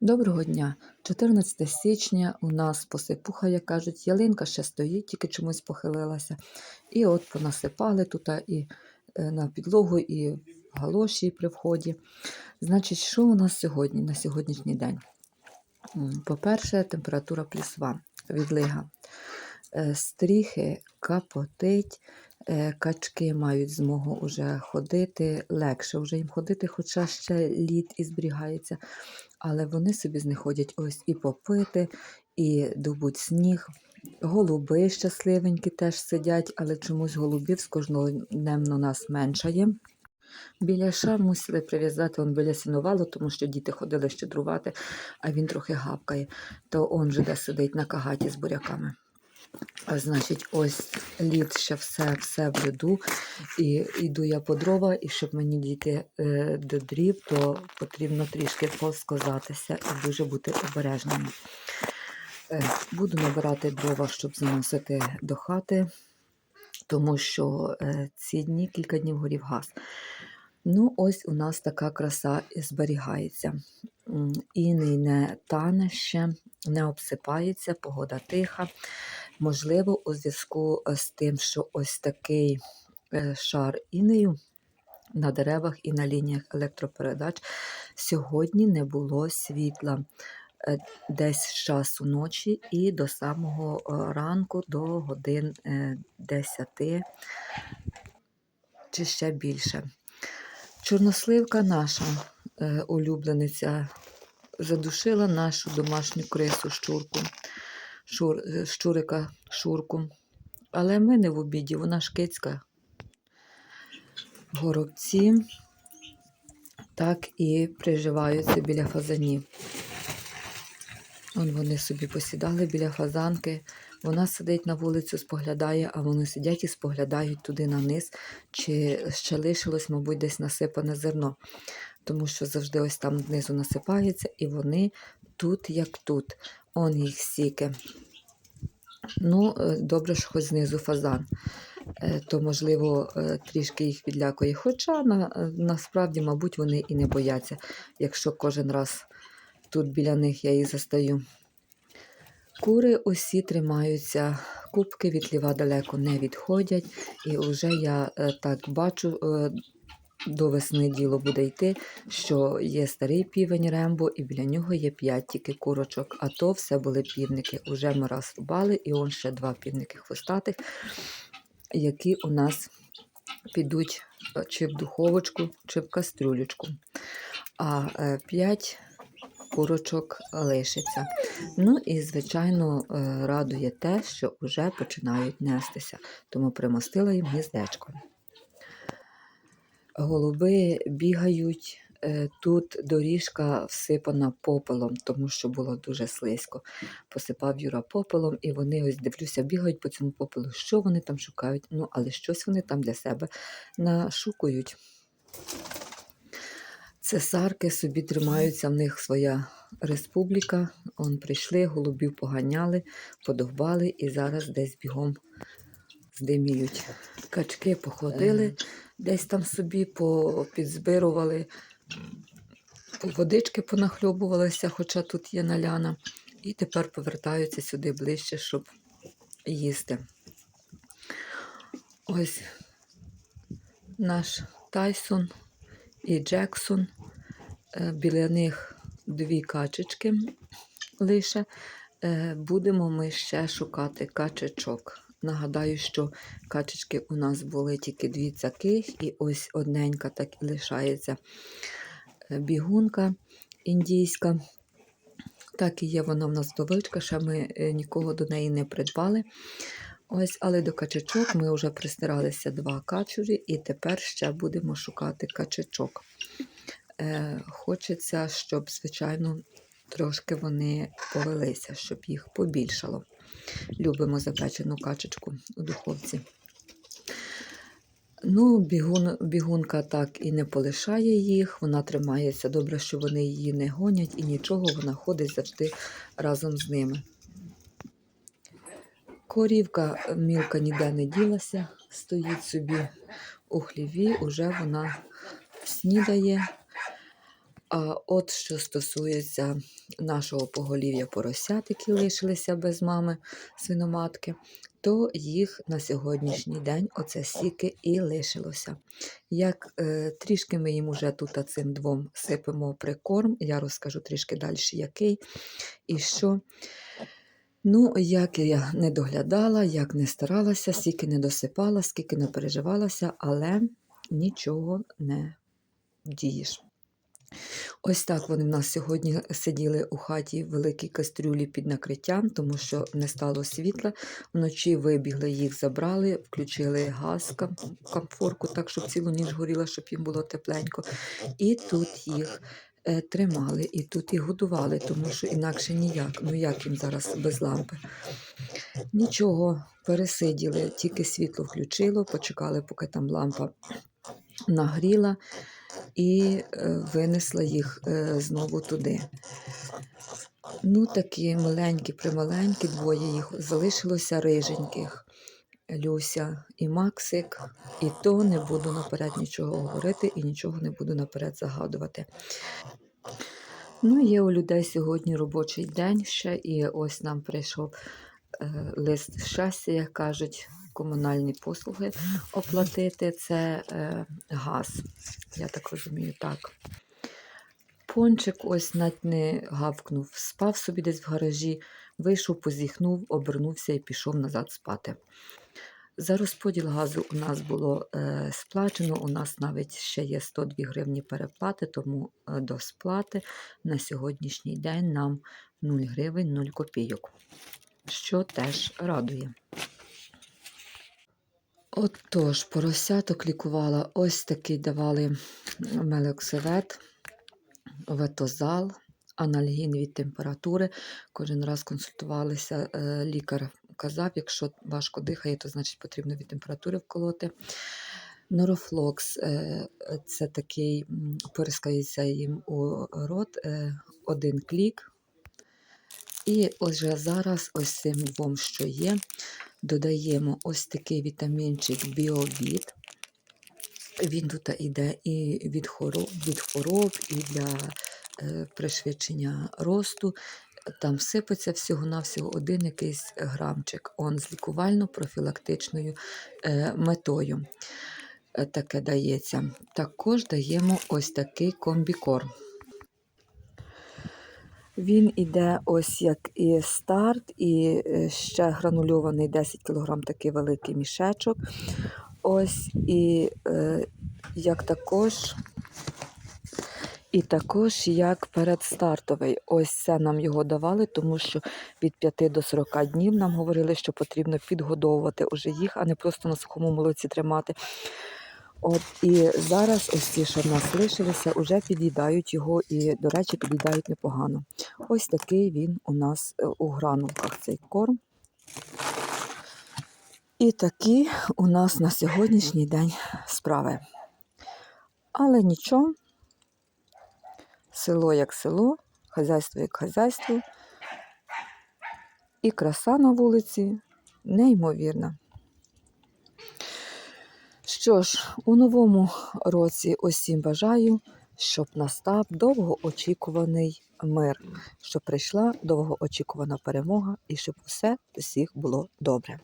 Доброго дня! 14 січня у нас посипуха, як кажуть, ялинка ще стоїть, тільки чомусь похилилася. І от понасипали тут і е, на підлогу, і галоші при вході. Значить, що у нас сьогодні, на сьогоднішній день? По-перше, температура плюсова, відлига. Е, Стріхи капотить, е, качки мають змогу вже ходити, легше вже їм ходити, хоча ще лід і зберігається. Але вони собі знаходять ось і попити, і добуть сніг. Голуби щасливенькі теж сидять, але чомусь голубів з кожного днем на нас меншає. Біля шар мусили прив'язати он біля сінувалу, тому що діти ходили щедрувати, а він трохи гавкає. То он же де сидить на кагаті з буряками. Значить, ось лід ще все, все в льоду. І йду я по дрова, і щоб мені дійти е, до дрів, то потрібно трішки посказатися і дуже бути обережними. Е, буду набирати дрова, щоб заносити до хати, тому що е, ці дні кілька днів горів газ. Ну, ось у нас така краса і зберігається. Іней не тане ще, не обсипається, погода тиха. Можливо, у зв'язку е, з тим, що ось такий е, шар інею на деревах і на лініях електропередач сьогодні не було світла е, десь з часу ночі і до самого ранку до годин е, 10 чи ще більше. Чорносливка наша улюблениця задушила нашу домашню крису щурку, шур, е, щурика шурку. Але ми не в обіді, вона шкицька. Горобці так і приживаються біля фазанів. Он вони собі посідали біля фазанки. Вона сидить на вулицю, споглядає, а вони сидять і споглядають туди на низ, чи ще лишилось, мабуть, десь насипане зерно. Тому що завжди ось там знизу насипається, і вони тут, як тут. Он їх сіки. Ну, е, добре, що хоч знизу фазан. Е, То, можливо, е, трішки їх відлякує. Хоча на, насправді, мабуть, вони і не бояться, якщо кожен раз тут біля них я їх застаю. Кури усі тримаються, кубки від ліва далеко не відходять, і вже я так бачу, до весни діло буде йти, що є старий півень Рембо, і біля нього є п'ять тільки курочок, а то все були півники. Уже ми раз рубали, і он ще два півники хвостатих, які у нас підуть е, чи в духовочку, чи в кастрюлечку. А е, п'ять курочок лишиться. Ну і, звичайно, е, радує те, що вже починають нестися, тому примостила їм гніздечко. Голуби бігають. е, Тут доріжка всипана попелом, тому що було дуже слизько. Посипав Юра попелом, і вони ось дивлюся, бігають по цьому попелу. Що вони там шукають? Ну, але щось вони там для себе нашукують. Цесарки собі тримаються, в них своя республіка. Он прийшли, голубів поганяли, подовбали і зараз десь бігом здиміють. Качки походили, десь там собі підзбирували, водички понахльобувалися, хоча тут є наляна. І тепер повертаються сюди ближче, щоб їсти. Ось наш Тайсон і Джексон. Е, Біля них дві качечки лише. Е, Будемо ми ще шукати качечок. Нагадаю, що качечки у нас були тільки дві цяких, і ось одненька так і лишається е, бігунка індійська. Так і є вона в нас вдовичка, ще ми е, нікого до неї не придбали. Ось, але до качечок ми вже пристиралися два качурі, і тепер ще будемо шукати качечок. Е, Хочеться, щоб, звичайно, трошки вони повелися, щоб їх побільшало. Любимо запечену качечку у духовці. Ну, бігун, бігунка так і не полишає їх, вона тримається добре, що вони її не гонять і нічого, вона ходить завжди разом з ними. Корівка мілка ніде не ділася, стоїть собі у хліві, уже вона снідає. А от що стосується нашого поголів'я поросят, які лишилися без мами свиноматки, то їх на сьогоднішній день оце сіки і лишилося. Як е, трішки ми їм уже тут цим двом сипемо прикорм, я розкажу трішки далі, який і що. Ну, як я не доглядала, як не старалася, скільки не досипала, скільки не переживалася, але нічого не дієш. Ось так вони в нас сьогодні сиділи у хаті в великій кастрюлі під накриттям, тому що не стало світла. Вночі вибігли, їх забрали, включили газ, кам- комфорку, так, щоб цілу ніч горіла, щоб їм було тепленько. І тут їх е, тримали, і тут їх годували, тому що інакше ніяк. Ну як їм зараз без лампи? Нічого, пересиділи, тільки світло включило, почекали, поки там лампа нагріла і е, винесла їх е, знову туди. Ну, такі маленькі, прималенькі, двоє їх залишилося риженьких. Люся і Максик, і то не буду наперед нічого говорити і нічого не буду наперед загадувати. Ну, є у людей сьогодні робочий день ще, і ось нам прийшов е, лист щастя, як кажуть, комунальні послуги оплатити. Це е, газ. Я так розумію, так. Пончик ось навіть не гавкнув, спав собі десь в гаражі, вийшов, позіхнув, обернувся і пішов назад спати. За розподіл газу у нас було е, сплачено. У нас навіть ще є 102 гривні переплати, тому е, до сплати на сьогоднішній день нам 0 гривень 0 копійок, що теж радує. Отож, поросяток лікувала. Ось такий давали мелоксивет, ветозал, анальгін від температури. Кожен раз консультувалися. е, Лікар казав, якщо важко дихає, то значить потрібно від температури вколоти. Норофлокс е, це такий, порискається їм у рот, е, один клік. І отже, зараз ось цим двом, що є, додаємо ось такий вітамінчик Біовіт. Він тут іде і від хвороб, від хвороб, і для е, пришвидшення росту. Там сипеться всього-навсього один якийсь грамчик. Он з лікувально-профілактичною е, метою е, таке дається. Також даємо ось такий комбікорм. Він іде ось як і старт, і е, ще гранульований 10 кг такий великий мішечок. Ось і е, як також. І також як передстартовий. Ось це нам його давали, тому що від 5 до 40 днів нам говорили, що потрібно підгодовувати уже їх, а не просто на сухому молоці тримати. От і зараз ось ці, що в нас лишилися, вже під'їдають його і, до речі, під'їдають непогано. Ось такий він у нас е, у гранулках цей корм. І такі у нас на сьогоднішній день справи. Але нічого, село як село, хазяйство як хазяйство, і краса на вулиці неймовірна. Що ж, у новому році усім бажаю, щоб настав довгоочікуваний мир, щоб прийшла довгоочікувана перемога і щоб усе усіх було добре.